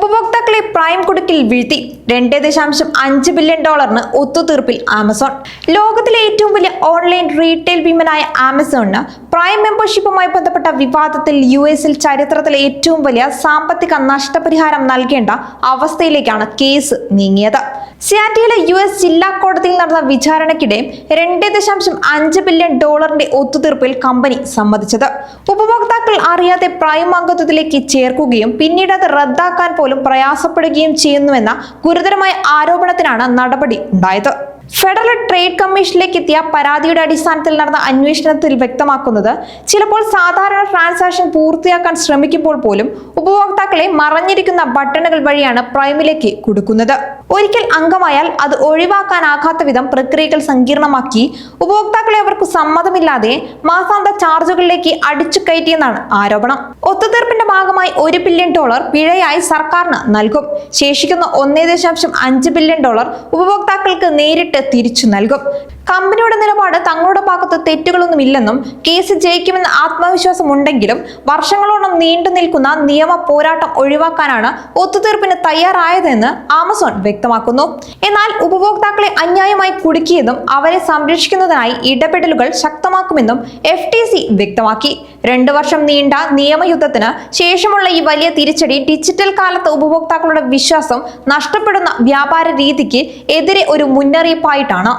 ഉപഭോക്താക്കളെ പ്രൈം കുടുക്കിൽ വീഴ്ത്തി. രണ്ട് ദശാംശം അഞ്ച് ബില്യൺ ഡോളറിന് ഒത്തുതീർപ്പിൽ ആമസോൺ. ലോകത്തിലെ ഏറ്റവും വലിയ ഓൺലൈൻ റീറ്റെയിൽ ഭീമനായ ആമസോണിന് പ്രൈം മെമ്പർഷിപ്പുമായി ബന്ധപ്പെട്ട വിവാദത്തിൽ യു എസിൽ ചരിത്രത്തിലെ ഏറ്റവും വലിയ സാമ്പത്തിക നഷ്ടപരിഹാരം നൽകേണ്ട അവസ്ഥയിലേക്കാണ് കേസ് നീങ്ങിയത്. സിയാറ്റിയിലെ യു എസ് ജില്ലാ കോടതിയിൽ നടന്ന വിചാരണയ്ക്കിടെ രണ്ട് ദശാംശം അഞ്ച് ബില്യൺ ഡോളറിന്റെ ഒത്തുതീർപ്പിൽ കമ്പനി സമ്മതിച്ചത്. ഉപഭോക്താക്കൾ അറിയാതെ പ്രൈം അംഗത്വത്തിലേക്ക് ചേർക്കുകയും പിന്നീട് അത് റദ്ദാക്കാൻ പോലും പ്രയാസപ്പെടുകയും ചെയ്യുന്നുവെന്ന ഗുരുതരമായ ആരോപണത്തിനാണ് നടപടി ഉണ്ടായത്. ഫെഡറൽ ട്രേഡ് കമ്മീഷനിലേക്ക് എത്തിയ പരാതിയുടെ അടിസ്ഥാനത്തിൽ നടന്ന അന്വേഷണത്തിൽ വ്യക്തമാക്കുന്നത് ചിലപ്പോൾ സാധാരണ ട്രാൻസാക്ഷൻ പൂർത്തിയാക്കാൻ ശ്രമിക്കുമ്പോൾ പോലും ഉപഭോക്താക്കളെ മറഞ്ഞിരിക്കുന്ന ബട്ടണുകൾ വഴിയാണ് പ്രൈമിലേക്ക് കൊടുക്കുന്നത്. ഒരിക്കൽ അംഗമായാൽ അത് ഒഴിവാക്കാനാകാത്ത വിധം പ്രക്രിയകൾ സങ്കീർണമാക്കി ഉപഭോക്താക്കളെ അവർക്ക് സമ്മതമില്ലാതെ മാസാന്ത ചാർജുകളിലേക്ക് അടിച്ചു കയറ്റിയെന്നാണ് ആരോപണം. ഒത്തുതീർപ്പിന്റെ ഭാഗമായി ഒരു ബില്യൺ ഡോളർ പിഴയായി സർക്കാരിന് നൽകും. ശേഷിക്കുന്ന ഒന്നേ ദശാംശം അഞ്ച് ബില്യൺ ഡോളർ ഉപഭോക്താക്കൾക്ക് നേരിട്ട് തിരിച്ചു നൽകും. കമ്പനിയുടെ നിലപാട് തങ്ങളുടെ ഭാഗത്ത് തെറ്റുകളൊന്നും ഇല്ലെന്നും കേസ് ജയിക്കുമെന്ന ആത്മവിശ്വാസമുണ്ടെങ്കിലും വർഷങ്ങളോളം നീണ്ടു നിൽക്കുന്ന നിയമ പോരാട്ടം ഒഴിവാക്കാനാണ് ഒത്തുതീർപ്പിന് തയ്യാറായതെന്ന് ആമസോൺ വ്യക്തമാക്കുന്നു. എന്നാൽ ഉപഭോക്താക്കളെ അന്യായമായി കുടുക്കിയതും അവരെ സംരക്ഷിക്കുന്നതിനായി ഇടപെടലുകൾ ശക്തമാക്കുമെന്നും എഫ് ടി സി വ്യക്തമാക്കി. രണ്ടു വർഷം നീണ്ട നിയമയുദ്ധത്തിന് ശേഷമുള്ള ഈ വലിയ തിരിച്ചടി ഡിജിറ്റൽ കാലത്ത് ഉപഭോക്താക്കളുടെ വിശ്വാസം നഷ്ടപ്പെടുന്ന വ്യാപാര രീതിക്ക് എതിരെ ഒരു മുന്നറിയിപ്പായിട്ടാണ്.